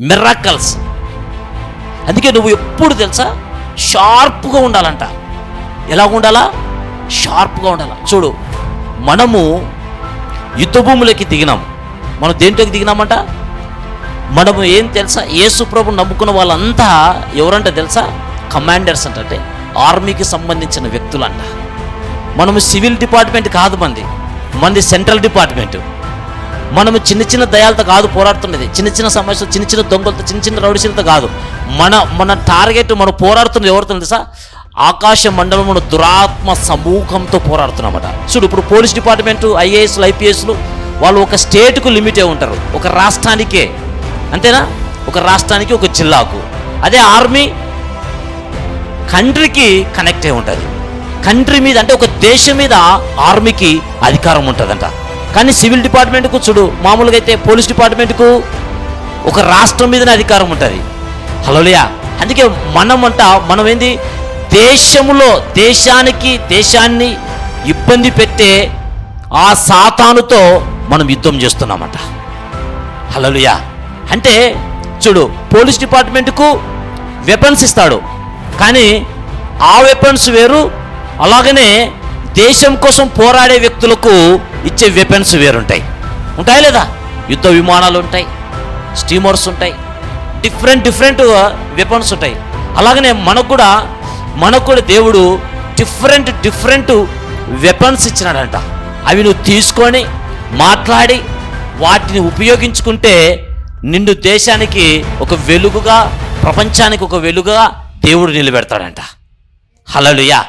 మిర్రాకల్స్ అందుకే నువ్వు ఎప్పుడు తెలుసా? షార్ప్గా ఉండాలంట. ఎలా ఉండాలా? షార్ప్గా ఉండాలా. చూడు మనము యుద్ధ భూములకి దిగినాం మనం దేంట్లోకి దిగినామంట? మనము ఏం తెలుసా? యేసు ప్రభు నమ్ముకున్న వాళ్ళంతా ఎవరంటే తెలుసా? కమాండర్స్ అంటే. ఆర్మీకి సంబంధించిన వ్యక్తులంట. మనము సివిల్ డిపార్ట్మెంట్ కాదు మంది. మంది సెంట్రల్ డిపార్ట్మెంట్ మనము చిన్న చిన్న దయాలతో కాదు పోరాడుతున్నది. చిన్న చిన్న సమస్యలు చిన్న చిన్న దొంగలతో చిన్న చిన్న రౌడిసీలతో కాదు. మన మన టార్గెట్ మనం పోరాడుతున్నది ఎవరితో తెలుసా? ఆకాశ మండలంలో దురాత్మ సమూహంతో పోరాడుతున్నమాట. చూడు ఇప్పుడు పోలీస్ డిపార్ట్మెంట్ ఐఏఎస్లు ఐపీఎస్లు వాళ్ళు ఒక స్టేట్కు లిమిటే ఉంటారు. ఒక రాష్ట్రానికే. అంతేనా? ఒక రాష్ట్రానికి ఒక జిల్లాకు. అదే ఆర్మీ కంట్రీకి కనెక్ట్ అయి ఉంటుంది. కంట్రీ మీద అంటే ఒక దేశం మీద ఆర్మీకి అధికారం ఉంటుందంట. కానీ సివిల్ డిపార్ట్మెంట్కు చూడు మామూలుగా అయితే పోలీస్ డిపార్ట్మెంట్కు ఒక రాష్ట్రం మీదనే అధికారం ఉంటుంది. హలోలియా. అందుకే మనం అంట మనం ఏంది దేశములో దేశానికి దేశాన్ని ఇబ్బంది పెట్టే ఆ సాతానుతో మనం యుద్ధం చేస్తున్నామంట. హలోలియా. అంటే చూడు పోలీస్ డిపార్ట్మెంట్కు వెపన్స్ ఇస్తాడు. కానీ ఆ వెపన్స్ వేరు అలాగనే దేశం కోసం పోరాడే వ్యక్తులకు ఇచ్చే వెపన్స్ వేరుంటాయి. ఉంటాయి లేదా? యుద్ధ విమానాలు ఉంటాయి స్టీమర్స్ ఉంటాయి డిఫరెంట్ డిఫరెంట్ వెపన్స్ ఉంటాయి. అలాగనే మనకు కూడా మనకు కూడా దేవుడు డిఫరెంట్ డిఫరెంట్ వెపన్స్ ఇచ్చినాడంట. అవి నువ్వు తీసుకొని మాట్లాడి వాటిని ఉపయోగించుకుంటే నిన్ను దేశానికి ఒక వెలుగుగా ప్రపంచానికి ఒక వెలుగుగా దేవుడు నిలబెడతాడంట. హలలుయా